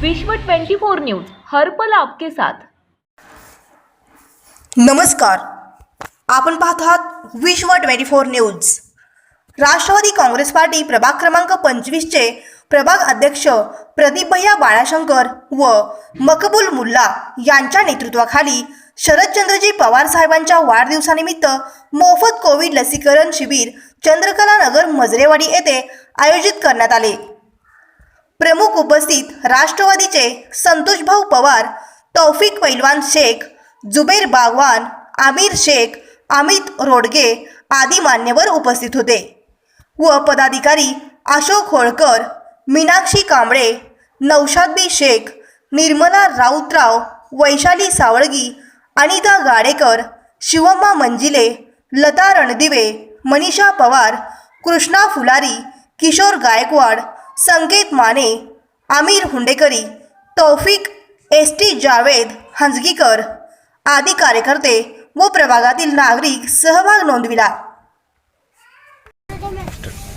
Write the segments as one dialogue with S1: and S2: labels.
S1: विश्व 24 न्यूज हर्पल आपके साथ.
S2: नमस्कार. आपण पाहत आहात Vishwa twenty four news. Rashtrawadi Congress Party प्रभाग क्रमांक पंचवीसचे प्रभाग अध्यक्ष प्रदीप भैया बाळाशंकर व मकबूल मुल्ला यांच्या नेतृत्वाखाली शरदचंद्रजी पवार साहेबांच्या वाढदिवसानिमित्त मोफत कोविड लसीकरण शिबिर चंद्रकला नगर मजरेवाडी येथे आयोजित करण्यात आले. प्रमुख उपस्थित राष्ट्रवादीचे संतोषभाऊ पवार तौफिक पैलवान शेख जुबेर बागवान आमिर शेख अमित रोडगे आदी मान्यवर उपस्थित होते. व पदाधिकारी अशोक होळकर मीनाक्षी कांबळे नौशादबी शेख निर्मला राऊतराव वैशाली सावळगी अनिता गाडेकर शिवम्मा मंजिले लता रणदिवे मनीषा पवार कृष्णा फुलारी किशोर गायकवाड संकेत माने, आमिर हुंडेकरी, तौफिक एस टी जावेद हंजगीकर आदी कार्यकर्ते व प्रभागातील नागरिक सहभाग नोंदविला.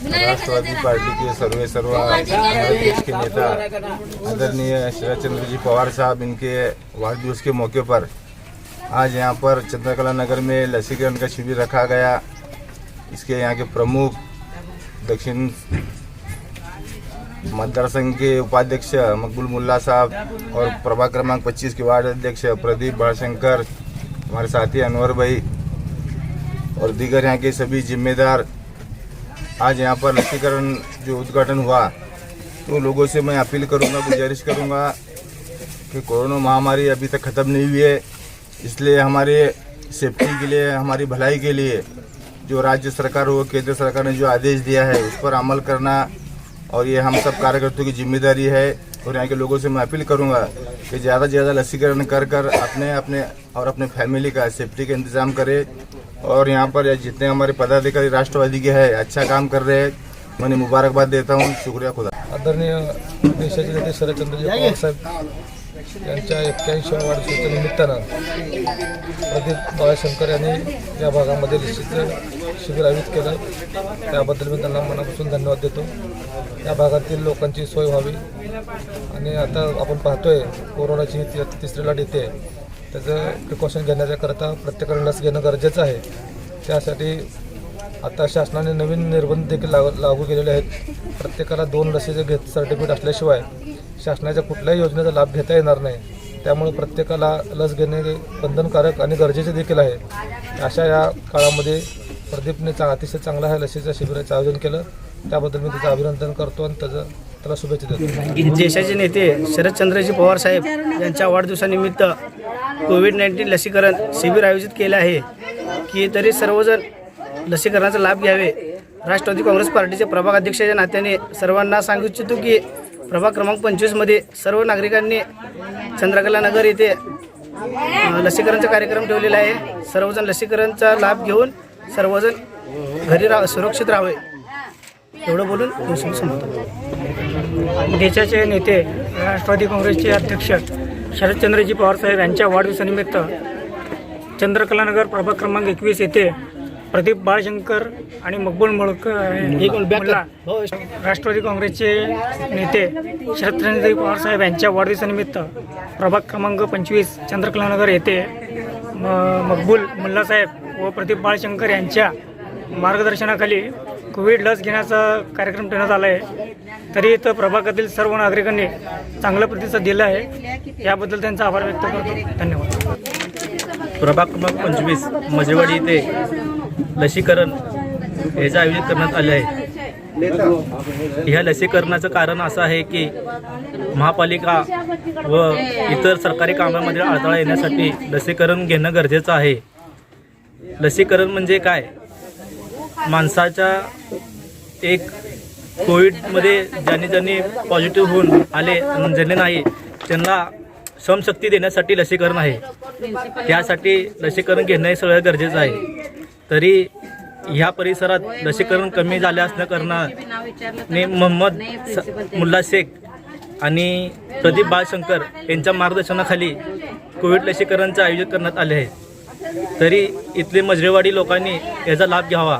S3: राष्ट्रवादी पार्टी के सर्वे सर्व देश के नेता आदरणीय शरद जी पवार साहब, इनके वाढदिवस के मौके पर आज यहाँ पर चंद्रकला नगर में लसीकरण का शिविर रखा गया। इसके यहाँ के प्रमुख दक्षिण मतदार संघ के उपाध्यक्ष मकबूल मुल्ला साहब और प्रभाग क्रमांक 25 के वार्ड अध्यक्ष प्रदीप बाळशंकर हमारे साथी अनवर भाई और दीगर यहाँ के सभी जिम्मेदार आज यहाँ पर लसीकरण जो उद्घाटन हुआ तो लोगों से मैं अपील करूँगा, गुजारिश करूँगा कि कोरोना महामारी अभी तक ख़त्म नहीं हुई है। इसलिए हमारे सेफ्टी के लिए, हमारी भलाई के लिए जो राज्य सरकार हो, केंद्र सरकार ने जो आदेश दिया है, उस पर अमल करना और ये हम सब कार्यकर्ताओं की ज़िम्मेदारी है और यहाँ के लोगों से मैं अपील करूँगा कि ज़्यादा से ज़्यादा लसीकरण कर कर अपने अपने और अपने फैमिली का सेफ्टी का इंतज़ाम करें। और यहाँ पर जितने हमारे पदाधिकारी, राष्ट्रवादी के हैं अच्छा काम कर रहे हैं। मैंने मुबारकबाद देता हूँ। शुक्रिया खुदा।
S4: आदरणीय देशाचे नेते शरदचंद्रजी पवार साहेब, यांच्या एक्क्याऐंशीव्या वाढदिवसाच्या निमित्तानं प्रदीप यांनी या भागामध्ये शिबिर आयोजित केलं. त्याबद्दल मी त्यांना मनापासून धन्यवाद देतो. या भागातील लोकांची सोय व्हावी. आणि आता आपण पाहतोय कोरोनाची तिसरी लाट येते. त्याचं प्रिकॉशन घेण्याच्या करता लस घेणं गरजेचं आहे. त्यासाठी आता शासनाने नवीन निर्बंध देखील लागू लागू केलेले आहेत. प्रत्येकाला दोन लसीचे घेत सर्टिफिकेट असल्याशिवाय शासनाच्या कुठल्याही योजनेचा लाभ घेता येणार नाही. त्यामुळे प्रत्येकाला लस घेणे बंधनकारक आणि गरजेचे देखील आहे. अशा या काळामध्ये प्रदीपने चा अतिशय चांगला ह्या लसीच्या शिबिराचं आयोजन केलं. त्याबद्दल मी त्याचं अभिनंदन करतो आणि त्याचं त्याला शुभेच्छा देतो.
S5: देशाचे नेते शरदचंद्रजी पवार साहेब यांच्या वाढदिवसानिमित्त कोविड नाईन्टीन लसीकरण शिबिर आयोजित केले आहे. की तरी सर्वजण लसीकरणाचा लाभ घ्यावे. राष्ट्रवादी काँग्रेस पार्टीचे प्रभाग अध्यक्षाच्या नात्याने सर्वांना सांगू इच्छितो की प्रभाग क्रमांक पंचवीसमध्ये सर्व नागरिकांनी चंद्रकला नगर येथे लसीकरणाचा लसीकरणचा कार्यक्रम ठेवलेला आहे. सर्वजण लसीकरणचा लाभ घेऊन सर्वजण घरी रा सुरक्षित राहावे. एवढं बोलून मी संपतो
S6: देशाचे नेते राष्ट्रवादी काँग्रेसचे अध्यक्ष शरदचंद्रजी पवारसाहेब यांच्या वाढदिवसानिमित्त चंद्रकलानगर प्रभाग क्रमांक एकवीस येथे प्रदीप बाळशंकर आणि मकबूल मुळकर मुल्ला राष्ट्रवादी काँग्रेसचे नेते शरदचंद्रजी पवारसाहेब यांच्या वाढदिवसानिमित्त प्रभाग क्रमांक पंचवीस चंद्रकलानगर येथे म- मकबूल मुल्लासाहेब व प्रदीप बाळशंकर यांच्या मार्गदर्शनाखाली कोविड लस घेण्याचा कार्यक्रम ठेवण्यात आला आहे. तरी इथं प्रभागातील सर्व नागरिकांनी चांगला प्रतिसाद दिला आहे. याबद्दल त्यांचा आभार व्यक्त करतो. धन्यवाद.
S5: प्रभाग क्रमांक पंचवीस मजेवाडी येथे लसीकरण याचं आयोजित करण्यात आले आहे. ह्या लसीकरणाचं कारण असं आहे की महापालिका व इतर सरकारी कामामध्ये अडथळा येण्यासाठी लसीकरण घेणं गरजेचं आहे. लसीकरण म्हणजे काय? माणसाच्या एक कोविडमध्ये ज्यांनी ज्यांनी पॉझिटिव्ह होऊन आले ज्यांनी नाही त्यांना श्रमशक्ती देण्यासाठी लसीकरण आहे. त्यासाठी लसीकरण घेणं हे सगळं गरजेचं आहे. तरी ह्या परिसरात लसीकरण कमी झाले असणं कारणाने मोहम्मद स- मुल्ला शेख आणि प्रदीप बाळशंकर यांच्या मार्गदर्शनाखाली कोविड लसीकरणचं आयोजन करण्यात आले आहे. तरी इथले मजरेवाडी लोकांनी याचा लाभ घ्यावा.